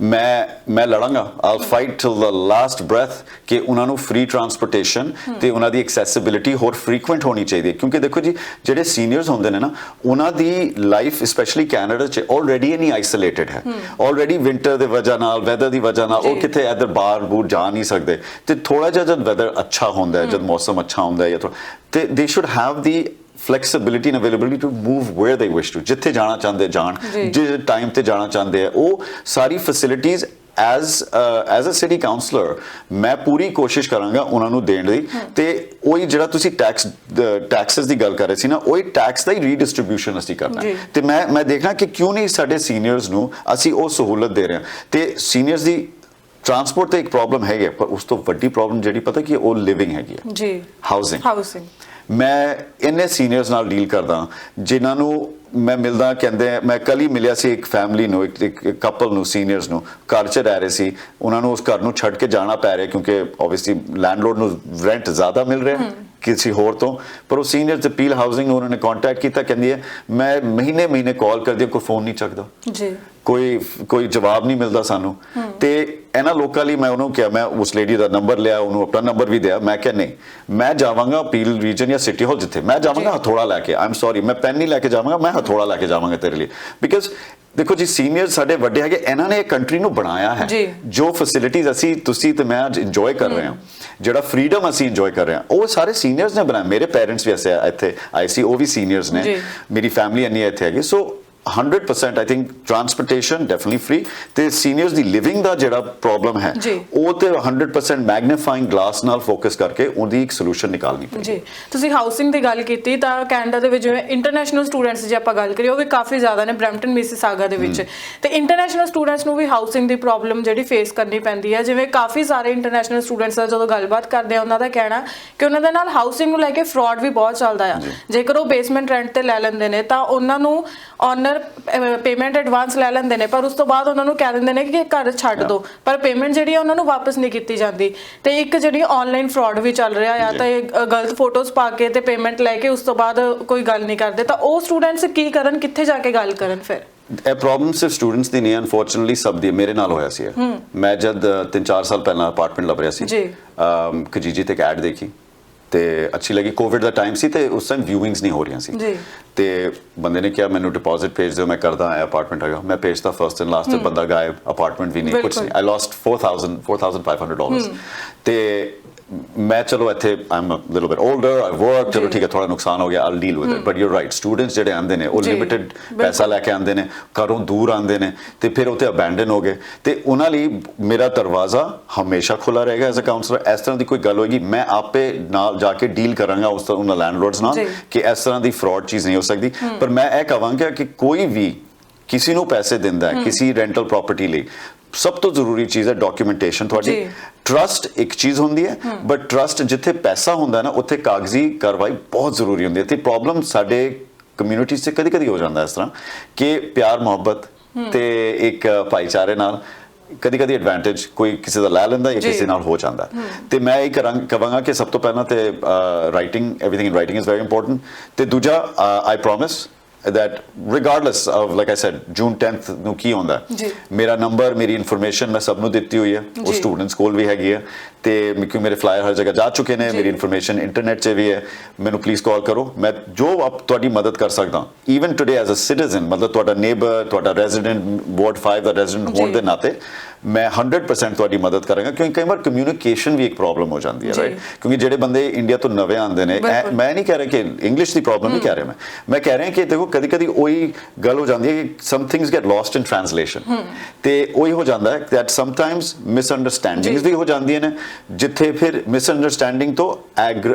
Speaker 2: ਮੈਂ ਮੈਂ ਲੜਾਂਗਾ। I'll fight till the last breath ਕਿ ਉਹਨਾਂ ਨੂੰ ਫ੍ਰੀ ਟਰਾਂਸਪੋਰਟੇਸ਼ਨ ਤੇ ਉਹਨਾਂ ਦੀ ਐਕਸੈਸਿਬਿਲਿਟੀ ਹੋਰ ਫ੍ਰੀਕੁਐਂਟ ਹੋਣੀ ਚਾਹੀਦੀ ਹੈ। ਕਿਉਂਕਿ ਦੇਖੋ ਜੀ ਜਿਹੜੇ ਸੀਨੀਅਰਸ ਹੁੰਦੇ ਨੇ ਨਾ ਉਹਨਾਂ ਦੀ ਲਾਈਫ ਸਪੈਸ਼ਲੀ ਕੈਨੇਡਾ 'ਚ ਆਲਰੇਡੀ ਇਨੀ ਆਈਸੋਲੇਟਡ ਹੈ। ਆਲਰੇਡੀ ਵਿੰਟਰ ਦੇ ਵਜ੍ਹਾ ਨਾਲ ਵੈਦਰ ਦੀ ਵਜ੍ਹਾ ਨਾਲ ਉਹ। ਕਿਤੇ ਇੱਧਰ ਬਾਹਰ ਬੂਰ ਜਾ ਨਹੀਂ ਸਕਦੇ। ਤੇ ਥੋੜਾ ਜਿਹਾ ਜਦ ਵੈਦਰ ਅੱਛਾ ਹੁੰਦਾ ਹੈ ਜਦ ਮੌਸਮ ਅੱਛਾ ਹੁੰਦਾ ਹੈ ਜਾਂ ਤੇ ਦੇ should have the flexibility and availability to move where they wish to. ਜਿੱਥੇ ਜਾਣਾ ਚਾਹੁੰਦੇ ਜਾਣ। ਜਿਸ ਟਾਈਮ ਤੇ ਜਾਣਾ ਚਾਹੁੰਦੇ ਆ ਉਹ ਸਾਰੀ facilities as as a city councillor ਮੈਂ ਪੂਰੀ ਕੋਸ਼ਿਸ਼ ਕਰਾਂਗਾ ਉਹਨਾਂ ਨੂੰ ਦੇਣ ਦੀ ਤੇ ਉਹੀ ਜਿਹੜਾ ਤੁਸੀਂ ਟੈਕਸ ਟੈਕਸਸ ਦੀ ਗੱਲ ਕਰ ਰਹੇ ਸੀ ਨਾ ਉਹੀ ਟੈਕਸ ਦਾ ਹੀ ਰੀਡਿਸਟ੍ਰੀਬਿਊਸ਼ਨ ਅਸੀਂ ਕਰਨਾ। ਤੇ ਮੈਂ ਮੈਂ ਦੇਖਣਾ ਕਿ ਕਿਉਂ ਨਹੀਂ ਸਾਡੇ ਸੀਨੀਅਰਸ ਨੂੰ ਅਸੀਂ ਉਹ ਸਹੂਲਤ ਦੇ ਰਹੇ ਹਾਂ ਤੇ ਸੀਨੀਅਰਸ ਦੀ ਟਰਾਂਸਪੋਰਟ ਤੇ ਇੱਕ ਪ੍ਰੋਬਲਮ ਹੈਗੀ ਪਰ ਉਸ ਤੋਂ ਵੱਡੀ ਪ੍ਰੋਬਲਮ ਜਿਹੜੀ ਪਤਾ ਕੀ ਉਹ ਲਿਵਿੰਗ ਹੈਗੀ ਹੈ
Speaker 1: ਜੀ
Speaker 2: ਹਾਊਸਿੰਗ
Speaker 1: ਹਾਊਸਿੰਗ
Speaker 2: ਮੈਂ ਇੰਨੇ ਸੀਨੀਅਰਸ ਨਾਲ ਡੀਲ ਕਰਦਾ ਜਿਨ੍ਹਾਂ ਨੂੰ ਮੈਂ ਮਿਲਦਾ ਕਹਿੰਦੇ ਮੈਂ ਕੱਲ ਹੀ ਮਿਲਿਆ ਸੀ ਇੱਕ ਫੈਮਿਲੀ ਨੂੰ ਇੱਕ ਇੱਕ ਕਪਲ ਨੂੰ ਸੀਨੀਅਰਸ ਨੂੰ ਘਰ 'ਚ ਰਹਿ ਰਹੇ ਸੀ। ਉਹਨਾਂ ਨੂੰ ਉਸ ਘਰ ਨੂੰ ਛੱਡ ਕੇ ਜਾਣਾ ਪੈ ਰਿਹਾ ਕਿਉਂਕਿ ਆਬਵੀਅਸਲੀ ਲੈਂਡਲੋਰਡ ਨੂੰ ਰੈਂਟ ਜ਼ਿਆਦਾ ਮਿਲ ਰਿਹਾ ਕਿਸੇ ਹੋਰ ਤੋਂ। ਪਰ ਉਹ ਸੀਨੀਅਰ ਤੇ ਪੀਲ ਹਾਊਸਿੰਗ ਨੂੰ ਉਹਨਾਂ ਨੇ ਕੰਟੈਕਟ ਕੀਤਾ ਕਹਿੰਦੀ ਹੈ ਮੈਂ ਮਹੀਨੇ ਮਹੀਨੇ ਕਾਲ ਕਰਦੀ ਹਾਂ ਕੋਈ ਫੋਨ ਨਹੀਂ ਚੱਕਦਾ।
Speaker 1: ਜੀ।
Speaker 2: ਕੋਈ ਕੋਈ ਜਵਾਬ ਨਹੀਂ ਮਿਲਦਾ ਸਾਨੂੰ। ਤੇ ਇਹਨਾਂ ਲੋਕਾਂ ਲਈ ਮੈਂ ਉਹਨੂੰ ਕਿਹਾ ਮੈਂ ਉਸ ਲੇਡੀ ਦਾ ਨੰਬਰ ਲਿਆ ਉਹਨੂੰ ਆਪਣਾ ਨੰਬਰ ਵੀ ਦਿਆ। ਮੈਂ ਕਿਹਾ ਨਹੀਂ ਮੈਂ ਜਾਵਾਂਗਾ ਪੀਲ ਰੀਜਨ ਜਾਂ ਸਿਟੀ ਹਾਲ ਜਿੱਥੇ। ਮੈਂ ਜਾਵਾਂਗਾ। ਹਥੋੜਾ ਲੈ ਕੇ। ਆਮ ਸੌਰੀ ਮੈਂ ਪੈਨ ਨਹੀਂ ਲੈ ਕੇ ਜਾਵਾਂਗਾ ਮੈਂ ਹਥੋੜਾ ਲੈ ਕੇ ਜਾਵਾਂਗਾ ਤੇਰੇ ਲਈ। ਬਿਕਾਜ਼ ਦੇਖੋ ਜੀ ਸੀਨੀਅਰ ਸਾਡੇ ਵੱਡੇ ਹੈਗੇ ਇਹਨਾਂ ਨੇ ਇਹ ਕੰਟਰੀ ਨੂੰ ਬਣਾਇਆ ਹੈ।
Speaker 1: ਜੀ।
Speaker 2: ਫੈਸਿਲਿਟੀਜ਼ ਅਸੀਂ ਤੁਸੀਂ ਤੇ ਮੈਂ ਅੱਜ ਇੰਜੋਏ ਕਰ ਰਹੇ ਹਾਂ। ਜਿਹੜਾ ਫਰੀडम ਅਸੀਂ ਇੰਜੋਏ ਕਰ ਰਹੇ ਹਾਂ ਉਹ ਸਾਰੇ ਸੀਨੀਅਰਸ ਨੇ ਬਣਾਇਆ। ਮੇਰੇ ਪੇਰੈਂਟਸ ਵੀ ਐਸੇ ਇੱਥੇ ਆਈ ਸੀ ਉਹ ਵੀ ਸੀਨੀਅਰਸ ਨੇ। ਮੇਰੀ ਫੈਮਿਲੀ ਇੰਨੀ ਇੱਥੇ ਹੈਗੀ। So 100% I think transportation definitely free ਤੇ ਸੀਨੀਅਰਸ ਦੀ ਲਿਵਿੰਗ ਦਾ ਜਿਹੜਾ ਪ੍ਰੋਬਲਮ ਹੈ। ਉਹ ਤੇ 100% ਮੈਗਨੀਫਾਈਂਗ ਗਲਾਸ ਨਾਲ ਫੋਕਸ ਕਰਕੇ ਉਹਦੀ ਇੱਕ ਸੋਲੂਸ਼ਨ ਨਿਕਾਲਣੀ ਪਈ
Speaker 1: ਜੀ। ਤੁਸੀਂ ਹਾਊਸਿੰਗ ਦੀ ਗੱਲ ਕੀਤੀ ਤਾਂ ਕੈਨੇਡਾ ਦੇ ਵਿੱਚ ਜਿਵੇਂ ਇੰਟਰਨੈਸ਼ਨਲ ਸਟੂਡੈਂਟਸ ਜੇ ਆਪਾਂ ਗੱਲ ਕਰੀਏ ਉਹ ਵੀ ਕਾਫੀ ਜ਼ਿਆਦਾ ਨੇ ਬ੍ਰੈਂਪਟਨ ਮਿਸਿਸਾਗਾ ਦੇ ਵਿੱਚ। ਤੇ ਇੰਟਰਨੈਸ਼ਨਲ ਸਟੂਡੈਂਟਸ ਨੂੰ ਵੀ ਹਾਊਸਿੰਗ ਦੀ ਪ੍ਰੋਬਲਮ ਜਿਹੜੀ ਫੇਸ ਕਰਨੀ ਪੈਂਦੀ ਹੈ। ਜਿਵੇਂ ਕਾਫੀ ਸਾਰੇ ਇੰਟਰਨੈਸ਼ਨਲ ਸਟੂਡੈਂਟਸ ਦਾ ਜਦੋਂ ਗੱਲਬਾਤ ਕਰਦੇ ਆ ਉਹਨਾਂ ਦਾ ਕਹਿਣਾ ਕਿ ਉਹਨਾਂ ਦੇ ਨਾਲ ਹਾਊਸਿੰਗ ਨੂੰ ਲੈ ਕੇ ਫਰਾਡ ਵੀ ਬਹੁਤ ਚੱਲਦਾ ਆ। ਜੇਕਰ ਉਹ ਬੇਸਮੈਂਟ ਰੈਂਟ ਤੇ ਲੈ ਲੈਂਦੇ ਨੇ ਤਾਂ ਉਹਨਾਂ ਨੂੰ ਓਨਰ ਪੇਮੈਂਟ ਐਡਵਾਂਸ ਲੈ ਲੈਂਦੇ ਨੇ ਪਰ ਉਸ ਤੋਂ ਬਾਅਦ ਉਹਨਾਂ ਨੂੰ ਕਹਿ ਦਿੰਦੇ ਨੇ ਕਿ ਘਰ ਛੱਡ ਦਿਓ ਪਰ ਪੇਮੈਂਟ ਜਿਹੜੀ ਆ ਉਹਨਾਂ ਨੂੰ ਵਾਪਸ ਨਹੀਂ ਕੀਤੀ ਜਾਂਦੀ। ਤੇ ਇੱਕ ਜਿਹੜੀ ਆਨਲਾਈਨ ਫਰਾਡ ਵੀ ਚੱਲ ਰਿਹਾ ਆ ਤਾਂ ਇਹ ਗਲਤ ਫੋਟੋਜ਼ ਪਾ ਕੇ ਤੇ ਪੇਮੈਂਟ ਲੈ ਕੇ ਉਸ ਤੋਂ ਬਾਅਦ ਕੋਈ ਗੱਲ ਨਹੀਂ ਕਰਦੇ। ਤਾਂ ਉਹ ਸਟੂਡੈਂਟਸ ਕੀ ਕਰਨ ਕਿੱਥੇ ਜਾ ਕੇ ਗੱਲ ਕਰਨ ਫਿਰ?
Speaker 2: ਇਹ ਪ੍ਰੋਬਲਮ ਸਿਰਫ ਸਟੂਡੈਂਟਸ ਦੀ ਨਹੀਂ ਅਨਫੋਰਚੂਨਟਲੀ ਸਭ ਦੀ। ਮੇਰੇ ਨਾਲ ਹੋਇਆ ਸੀ। ਮੈਂ ਜਦ 3-4 ਸਾਲ ਪਹਿਲਾਂ ਅਪਾਰਟਮੈਂਟ ਲੱਭ ਰਿਹਾ ਸੀ।
Speaker 1: ਜੀ।
Speaker 2: ਕਜੀਜੀ ਤੇ ਇੱਕ ਐਡ ਦੇਖੀ। ਤੇ ਅੱਛੀ ਲੱਗੀ। ਕੋਵਿਡ ਦਾ ਟਾਈਮ ਸੀ ਤੇ ਉਸ ਟਾਈਮ ਵਿਊਇੰਗਸ ਨਹੀਂ ਹੋ ਰਹੀਆਂ ਸੀ।
Speaker 1: ਜੀ।
Speaker 2: ਤੇ ਬੰਦੇ ਨੇ ਕਿਹਾ ਮੈਨੂੰ ਡਿਪੋਜ਼ਿਟ ਭੇਜ ਦਿਓ ਮੈਂ ਕਰਦਾ ਇਹ ਅਪਾਰਟਮੈਂਟ ਹੈਗਾ। ਮੈਂ ਭੇਜਤਾ ਫਰਸਟ ਐਂਡ ਲਾਸਟ ਤੇ ਬੰਦਾ ਗਾਇਬ ਅਪਾਰਟਮੈਂਟ ਵੀ ਨਹੀਂ। ਕੁਝ। ਨਹੀਂ ਆਈ ਲਾਸਟ 4000 4500 ਡਾਲਰਸ ਤੇ ਮੈਂ ਚਲੋ ਇੱਥੇ I'm a little bit older I work ਚਲੋ। ਠੀਕ ਹੈ ਥੋੜਾ ਨੁਕਸਾਨ ਹੋ ਗਿਆ all deal with it but you right students ਜਿਹੜੇ ਆਂਦੇ ਨੇ ਉਹ ਲਿਮਿਟਿਡ। ਪੈਸਾ ਲੈ ਕੇ ਆਂਦੇ ਨੇ ਘਰੋਂ ਦੂਰ ਆਂਦੇ ਨੇ ਤੇ ਫਿਰ ਉੱਥੇ ਅਬੈਂਡਨ ਹੋ ਗਏ ਤੇ ਉਹਨਾਂ ਲਈ ਮੇਰਾ ਦਰਵਾਜ਼ਾ ਹਮੇਸ਼ਾ ਖੁੱਲਾ ਰਹੇਗਾ ਐਜ਼ ਅ ਕਾਉਂਸਲਰ ਇਸ ਤਰ੍ਹਾਂ ਦੀ ਕੋਈ ਗੱਲ ਹੋਏਗੀ ਮੈਂ ਆਪੇ ਨਾਲ ਜਾ ਕੇ ਡੀਲ ਕਰਾਂਗਾ ਉਸ ਤਰ੍ਹਾਂ ਉਹਨਾਂ ਲੈਂਡਲੋਰਡਸ ਨਾਲ। ਕਿ ਇਸ ਤਰ੍ਹਾਂ ਦੀ ਫਰਾਡ ਚੀਜ਼ ਨਹੀਂ ਹੋ ਸਕਦੀ ਪਰ ਮੈਂ ਇਹ ਕਹਾਂਗਾ ਕਿ ਕੋਈ ਵੀ ਕਿਸੇ ਨੂੰ ਪੈਸੇ ਦਿੰਦਾ ਹੈ ਕਿਸੇ ਰੈਂਟਲ ਪ੍ਰਾਪਰਟੀ ਲਈ ਸਭ ਤੋਂ ਜ਼ਰੂਰੀ ਚੀਜ਼ ਹੈ ਡਾਕੂਮੈਂਟੇਸ਼ਨ ਤੁਹਾਡੀ। ਟਰਸਟ ਇੱਕ ਚੀਜ਼ ਹੁੰਦੀ ਹੈ ਬਟ ਟਰਸਟ ਜਿੱਥੇ ਪੈਸਾ ਹੁੰਦਾ ਨਾ ਉੱਥੇ ਕਾਗਜ਼ੀ ਕਾਰਵਾਈ ਬਹੁਤ ਜ਼ਰੂਰੀ ਹੁੰਦੀ ਹੈ ਤੇ ਪ੍ਰੋਬਲਮ ਸਾਡੇ ਕਮਿਊਨਿਟੀ 'ਚ ਕਦੀ ਕਦੀ ਹੋ ਜਾਂਦਾ ਇਸ ਤਰ੍ਹਾਂ ਕਿ ਪਿਆਰ ਮੁਹੱਬਤ ਤੇ ਇੱਕ ਭਾਈਚਾਰੇ ਨਾਲ ਕਦੀ ਕਦੀ ਐਡਵਾਂਟੇਜ ਕੋਈ ਕਿਸੇ ਦਾ ਲੈ ਲੈਂਦਾ ਜਾਂ। ਕਿਸੇ ਨਾਲ ਹੋ ਜਾਂਦਾ। ਤੇ ਮੈਂ ਇਹ ਕਰਾਂ ਕਵਾਂਗਾ ਕਿ ਸਭ ਤੋਂ ਪਹਿਲਾਂ ਤੇ writing everything in writing is very important ਤੇ ਦੂਜਾ I promise that regardless of like i said june 10th ਨੂੰ ਕੀ ਹੁੰਦਾ। ਮੇਰਾ ਨੰਬਰ ਮੇਰੀ ਇਨਫੋਰਮੇਸ਼ਨ ਮੈਂ ਸਭ ਨੂੰ ਦਿੱਤੀ ਹੋਈ ਹੈ ਉਹ। ਸਟੂਡੈਂਟਸ ਕੋਲ ਵੀ ਹੈਗੀ ਹੈ ਤੇ ਕਿਉਂਕਿ ਮੇਰੇ ਫਲਾਇਰ ਹਰ ਜਗ੍ਹਾ ਜਾ ਚੁੱਕੇ ਨੇ। ਮੇਰੀ ਇਨਫੋਰਮੇਸ਼ਨ ਇੰਟਰਨੈਟ 'ਤੇ ਵੀ ਹੈ ਮੈਨੂੰ ਪਲੀਜ਼ ਕਾਲ ਕਰੋ ਮੈਂ ਜੋ ਆਪ ਤੁਹਾਡੀ ਮਦਦ ਕਰ ਸਕਦਾ even today as a citizen ਮਤਲਬ ਤੁਹਾਡਾ ਨੇਬਰ ਤੁਹਾਡਾ ਰੈਜ਼ੀਡੈਂਟ ਵਾਰਡ 5 ਦਾ ਰੈਜ਼ੀਡੈਂਟ ਹੋਣ। ਦੇ ਨਾਤੇ ਮੈਂ 100% ਤੁਹਾਡੀ ਮਦਦ ਕਰਾਂਗਾ ਕਿਉਂਕਿ ਕਈ ਵਾਰ ਕਮਿਊਨੀਕੇਸ਼ਨ ਵੀ ਇੱਕ ਪ੍ਰੋਬਲਮ ਹੋ ਜਾਂਦੀ ਹੈ। ਰਾਈਟ ਕਿਉਂਕਿ ਜਿਹੜੇ ਬੰਦੇ ਇੰਡੀਆ ਤੋਂ ਨਵੇਂ ਆਉਂਦੇ ਨੇ। ਮੈਂ ਨਹੀਂ ਕਹਿ ਰਿਹਾ ਕਿ ਇੰਗਲਿਸ਼ ਦੀ ਪ੍ਰੋਬਲਮ ਨਹੀਂ ਕਹਿ ਰਿਹਾ ਮੈਂ ਮੈਂ ਕਹਿ ਰਿਹਾ ਕਿ ਦੇਖੋ ਕਦੀ ਕਦੀ ਉਹੀ ਗੱਲ ਹੋ ਜਾਂਦੀ ਹੈ ਕਿ some things get lost in translation ਤੇ ਉਹੀ ਹੋ ਜਾਂਦਾ ਹੈ that sometimes ਮਿਸਅੰਡਰਸਟੈਂਡਿੰਗਸ। ਵੀ ਹੋ ਜਾਂਦੀਆਂ ਨੇ ਜਿੱਥੇ ਫਿਰ ਮਿਸਅੰਡਰਸਟੈਂਡਿੰਗ ਤੋਂ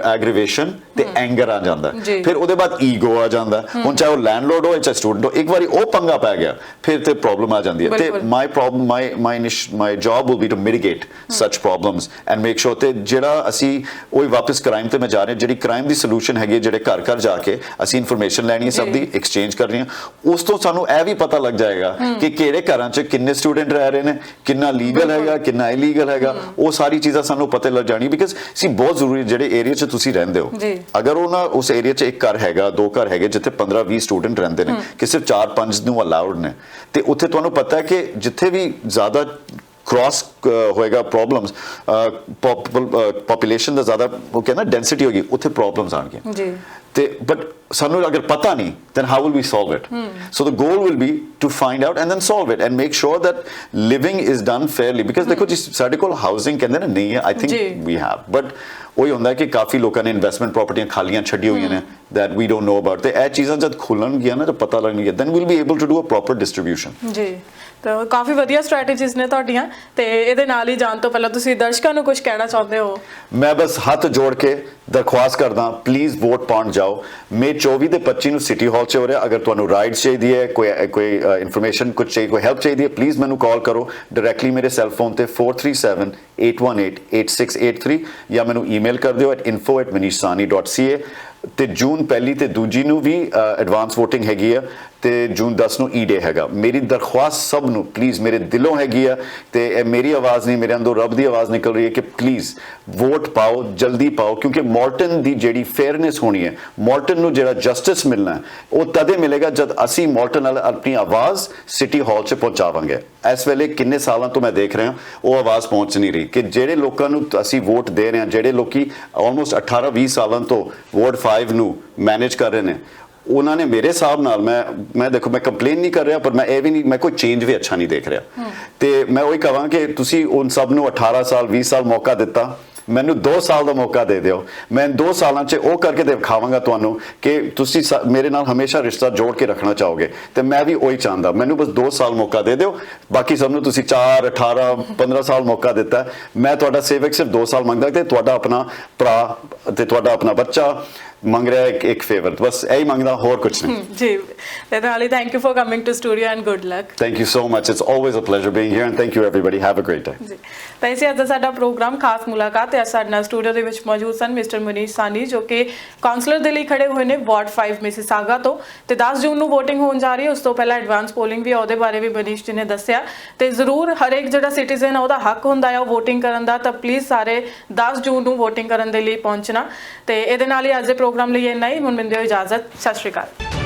Speaker 2: ਐਗਰੀਵੇਸ਼ਨ ਤੇ ਐਂਗਰ ਆ ਜਾਂਦਾ। ਫਿਰ ਉਹਦੇ ਬਾਅਦ ਈਗੋ ਆ ਜਾਂਦਾ। ਹੁਣ ਚਾਹੇ ਉਹ ਲੈਂਡਲੋਰਡ ਹੋਵੇ ਚਾਹੇ ਸਟੂਡੈਂਟ ਹੋ ਇੱਕ ਵਾਰੀ ਉਹ ਪੰਗਾ ਪੈ ਗਿਆ ਫਿਰ ਤੇ ਪ੍ਰੋਬਲਮ ਆ ਜਾਂਦੀ ਹੈ। ਤੇ problem my my niche- my job will be to mitigate such problems and make sure ਤੇ ਜਿਹੜਾ ਅਸੀਂ ਉਹ ਵਾਪਸ ਕ੍ਰਾਈਮ ਤੇ ਮੈਂ ਜਾ ਰਿਹਾ ਜਿਹੜੀ ਕ੍ਰਾਈਮ ਦੀ ਸੋਲੂਸ਼ਨ ਹੈਗੀ ਜਿਹੜੇ ਘਰ ਘਰ ਜਾ ਕੇ ਅਸੀਂ ਇਨਫੋਰਮੇਸ਼ਨ ਲੈਣੀ ਹੈ ਸਭ। ਦੀ ਐਕਸਚੇਂਜ ਕਰਨੀ ਹੈ ਉਸ ਤੋਂ ਸਾਨੂੰ ਇਹ ਵੀ ਪਤਾ ਲੱਗ ਜਾਏਗਾ ਕਿ ਕਿਹੜੇ ਘਰਾਂ 'ਚ ਕਿੰਨੇ ਸਟੂਡੈਂਟ ਰਹਿ ਰਹੇ ਨੇ ਕਿੰਨਾ ਲੀਗਲ ਹੈਗਾ ਕਿੰਨਾ ਇਲੀਗਲ ਹੈਗਾ ਉਹ ਸਾਰੀ ਚੀਜ਼ਾਂ ਸਾਨੂੰ ਪਤਾ ਲੱਗ ਜਾਣੀ ਬਿਕਾਜ਼ ਸੀ ਬਹੁਤ ਜ਼ਰੂਰੀ ਜਿਹੜੇ ਏਰੀਆ 'ਚ ਤੁਸੀਂ ਰਹਿੰਦੇ ਹੋ। ਅਗਰ ਉਹ ਨਾ ਉਸ ਏਰੀਆ 'ਚ ਇੱਕ ਘਰ ਹੈਗਾ ਦੋ ਘਰ ਹੈਗੇ ਜਿੱਥੇ 15 20 ਸਟੂਡੈਂਟ ਰਹਿੰਦੇ ਨੇ ਕਿ ਸਿਰਫ 4 5 ਨੂੰ ਅਲਾਉਡ ਨੇ ਤੇ ਉੱਥੇ ਤੁਹਾਨੂੰ ਪਤਾ ਹੈ ਕਿ ਜਿੱਥੇ ਵੀ ਜ਼ਿਆਦਾ ਕ੍ਰਾਸ ਹੋਏਗਾ ਪ੍ਰੋਬਲਮਸ ਪੋਪੂਲੇਸ਼ਨ ਦਾ ਜ਼ਿਆਦਾ ਉਹ ਕਹਿੰਦਾ ਡੈਂਸਿਟੀ ਹੋਗੀ ਉੱਥੇ ਪ੍ਰੋਬਲਮਸ ਆਣਗੀਆਂ
Speaker 1: ਜੀ
Speaker 2: ਤੇ ਬਟ ਸਾਨੂੰ ਅਗਰ ਪਤਾ ਨਹੀਂ then how will we solve it so the goal will be to find out and then solve it and make sure that living is done fairly because ਦੇਖੋ ਜੀ ਸਾਡੇ ਕੋਲ ਹਾਊਸਿੰਗ ਕਹਿੰਦੇ ਨੇ ਨਹੀਂ ਹੈ i think
Speaker 1: ਜੀ।
Speaker 2: we have but ਉਹੀ ਹੁੰਦਾ ਹੈ ਕਿ ਕਾਫੀ ਲੋਕਾਂ ਨੇ ਇਨਵੈਸਟਮੈਂਟ ਪ੍ਰਾਪਰਟੀਆਂ ਖਾਲੀਆਂ ਛੱਡੀ ਹੋਈਆਂ ਨੇ that we don't know about ਤੇ ਇਹ ਚੀਜ਼ਾਂ ਜਦ ਖੁੱਲਣਗੀਆਂ ਨਾ ਤਾਂ ਪਤਾ ਲੱਗਣਗੀਆਂ then we'll be able to do a proper distribution
Speaker 1: ਜੀ ਤਾਂ ਕਾਫੀ ਵਧੀਆ ਸਟ੍ਰੈਟੇਜੀਜ਼ ਨੇ ਤੁਹਾਡੀਆਂ ਤੇ ਇਹਦੇ ਨਾਲ ਹੀ ਜਾਣ ਤੋਂ ਪਹਿਲਾਂ ਤੁਸੀਂ ਦਰਸ਼ਕਾਂ ਨੂੰ ਕੁਝ ਕਹਿਣਾ ਚਾਹੁੰਦੇ ਹੋ?
Speaker 2: ਮੈਂ ਬਸ ਹੱਥ ਜੋੜ ਕੇ ਦਰਖਾਸਤ ਕਰਦਾ ਪਲੀਜ਼ ਵੋਟ ਪਾਉਣ ਜਾਓ। ਮੇ 24 ਤੇ 25 ਨੂੰ ਸਿਟੀ ਹਾਲ 'ਚ ਹੋ ਰਿਹਾ, ਅਗਰ ਤੁਹਾਨੂੰ ਰਾਈਡ ਚਾਹੀਦੀ ਹੈ, ਕੋਈ ਕੋਈ ਇਨਫੋਰਮੇਸ਼ਨ ਕੁਝ ਚਾਹੀਦੀ ਕੋਈ ਹੈਲਪ ਚਾਹੀਦੀ ਹੈ ਪਲੀਜ਼ ਮੈਨੂੰ ਕਾਲ ਕਰੋ ਡਾਇਰੈਕਟਲੀ ਮੇਰੇ ਸੈੱਲ ਫੋਨ ਤੇ 4378188683 ਜਾਂ ਮੈਨੂੰ ਈਮੇਲ ਕਰ ਦਿਓ @info@manisani.ca ਤੇ ਜੂਨ ਪਹਿਲੀ ਤੇ ਦੂਜੀ ਨੂੰ ਵੀ ਐਡਵਾਂਸ VOTING ਹੈਗੀ ਆ ਤੇ ਜੂਨ 10 ਨੂੰ ਈ ਡੇ ਹੈਗਾ। ਮੇਰੀ ਦਰਖਾਸਤ ਸਭ ਨੂੰ ਪਲੀਜ਼ ਮੇਰੇ ਦਿਲੋਂ ਹੈਗੀ ਆ ਤੇ ਇਹ ਮੇਰੀ ਆਵਾਜ਼ ਨਹੀਂ, ਮੇਰੇ ਅੰਦਰੋਂ ਰੱਬ ਦੀ ਆਵਾਜ਼ ਨਿਕਲ ਰਹੀ ਹੈ ਕਿ ਪਲੀਜ਼ ਵੋਟ ਪਾਓ, ਜਲਦੀ ਪਾਓ, ਕਿਉਂਕਿ ਮੌਲਟਨ ਦੀ ਜਿਹੜੀ ਫੇਅਰਨੈਸ ਹੋਣੀ ਹੈ ਮੌਲਟਨ ਨੂੰ ਜਿਹੜਾ ਜਸਟਿਸ ਮਿਲਣਾ ਉਹ ਤਦੇ ਮਿਲੇਗਾ ਜਦ ਅਸੀਂ ਮੌਲਟਨ ਨਾਲ ਆਪਣੀ ਆਵਾਜ਼ ਸਿਟੀ ਹਾਲ 'ਚ ਪਹੁੰਚਾਵਾਂਗੇ। ਇਸ ਵੇਲੇ ਕਿੰਨੇ ਸਾਲਾਂ ਤੋਂ ਮੈਂ ਦੇਖ ਰਿਹਾ ਉਹ ਆਵਾਜ਼ ਪਹੁੰਚ ਨਹੀਂ ਰਹੀ ਕਿ ਜਿਹੜੇ ਲੋਕਾਂ ਨੂੰ ਅਸੀਂ ਵੋਟ ਦੇ ਰਹੇ ਹਾਂ ਜਿਹੜੇ ਲੋਕੀ ਆਲਮੋਸਟ 18 20 ਸਾਲਾਂ ਤੋਂ ਵਾਰਡ 5 ਨੂੰ ਮੈਨੇਜ ਕਰ ਰਹੇ ਨੇ ਉਹਨਾਂ ਨੇ ਮੇਰੇ ਹਿਸਾਬ ਨਾਲ ਮੈਂ ਮੈਂ ਦੇਖੋ ਮੈਂ ਕੰਪਲੇਨ ਨਹੀਂ ਕਰ ਰਿਹਾ ਪਰ ਮੈਂ ਇਹ ਵੀ ਨਹੀਂ ਮੈਂ ਕੋਈ ਚੇਂਜ ਵੀ ਅੱਛਾ ਨਹੀਂ ਦੇਖ ਰਿਹਾ। ਤੇ ਮੈਂ ਉਹੀ ਕਹਾਂ ਕਿ ਤੁਸੀਂ ਉਹਨਾਂ ਸਭ ਨੂੰ 18 ਸਾਲ 20 ਸਾਲ ਮੌਕਾ ਦਿੱਤਾ ਮੈਨੂੰ 2 ਸਾਲ ਦਾ ਮੌਕਾ ਦੇ ਦਿਓ। ਮੈਂ 2 ਸਾਲਾਂ 'ਚ ਉਹ ਕਰਕੇ ਦਿਖਾਵਾਂਗਾ ਤੁਹਾਨੂੰ ਕਿ ਤੁਸੀਂ ਸ- ਮੇਰੇ ਨਾਲ ਹਮੇਸ਼ਾ ਰਿਸ਼ਤਾ ਜੋੜ ਕੇ ਰੱਖਣਾ ਚਾਹੋਗੇ। ਤੇ ਮੈਂ ਵੀ ਉਹੀ ਚਾਹੁੰਦਾ। ਮੈਨੂੰ ਬਸ 2 ਸਾਲ ਮੌਕਾ ਦੇ ਦਿਓ। ਬਾਕੀ ਸਭ ਨੂੰ ਤੁਸੀਂ 4 18 15 ਸਾਲ ਮੌਕਾ ਦਿੱਤਾ। ਮੈਂ ਤੁਹਾਡਾ ਸੇਵਕ ਸਿਰਫ 2 ਸਾਲ ਮੰਗਦਾ ਤੇ ਤੁਹਾਡਾ ਆਪਣਾ ਭਰਾ ਤੇ ਤੁਹਾਡਾ ਆਪਣਾ ਬੱਚਾ ਮੰਗ ਰਿਹਾ ਇੱਕ ਇੱਕ ਫੇਵਰ ਬਸ ਇਹੀ ਮੰਗਦਾ ਹੋਰ ਕੁਝ ਨਹੀਂ
Speaker 1: ਜੀ ਤੇ ਨਾਲ ਹੀ thank you for coming to studio and good luck
Speaker 2: Thank you so much. It's always a pleasure being here, and thank you, everybody. Have a great day.
Speaker 1: ਜੀ ਤਾਂ ਇਸੇ ਅੱਜ ਦਾ ਸਾਡਾ ਪ੍ਰੋਗਰਾਮ ਖਾਸ ਮੁਲਾਕਾਤ ਤੇ ਅੱਜ ਸਾਡੇ ਨਾਲ ਸਟੂਡੀਓ ਦੇ ਵਿੱਚ ਮੌਜੂਦ ਸਨ ਮਿਸਟਰ ਮਨੀਸ਼ ਸਾਨੀ ਜੋ ਕਿ ਕਾਉਂਸਲਰ ਦੇ ਲਈ ਖੜੇ ਹੋਏ ਨੇ ਵਾਰਡ 5 ਮਿਸਿਸਾਗਾ ਤੋਂ। ਤੇ 10 ਜੂਨ ਨੂੰ VOTING ਹੋਣ ਜਾ ਰਹੀ ਹੈ। ਉਸ ਤੋਂ ਪਹਿਲਾਂ ਐਡਵਾਂਸ ਪੋਲਿੰਗ ਵੀ ਹੈ ਉਹਦੇ ਬਾਰੇ ਵੀ ਮਨੀਸ਼ ਜੀ ਨੇ ਦੱਸਿਆ। ਤੇ ਜ਼ਰੂਰ ਹਰੇਕ ਜਿਹੜਾ ਸਿਟੀਜ਼ਨ ਹੈ ਉਹਦਾ ਹੱਕ ਹੁੰਦਾ ਹੈ ਉਹ VOTING ਕਰਨ ਦਾ। ਤਾਂ ਪਲੀਜ਼ ਸਾਰੇ 10 ਜੂਨ ਨੂੰ VOTING ਕਰਨ ਦੇ ਲਈ ਪਹੁੰਚਣਾ। ਤੇ ਇਹਦੇ ਨਾਲ ਹੀ ਅੱਜ ਦੇ ਪ੍ਰੋਗਰਾਮ ਲਈ ਇੰਨਾ ਹੀ। ਹੁਣ ਮਿਲਦੇ ਹੋ ਇਜਾਜ਼ਤ। ਸਤਿ ਸ਼੍ਰੀ ਅਕਾਲ।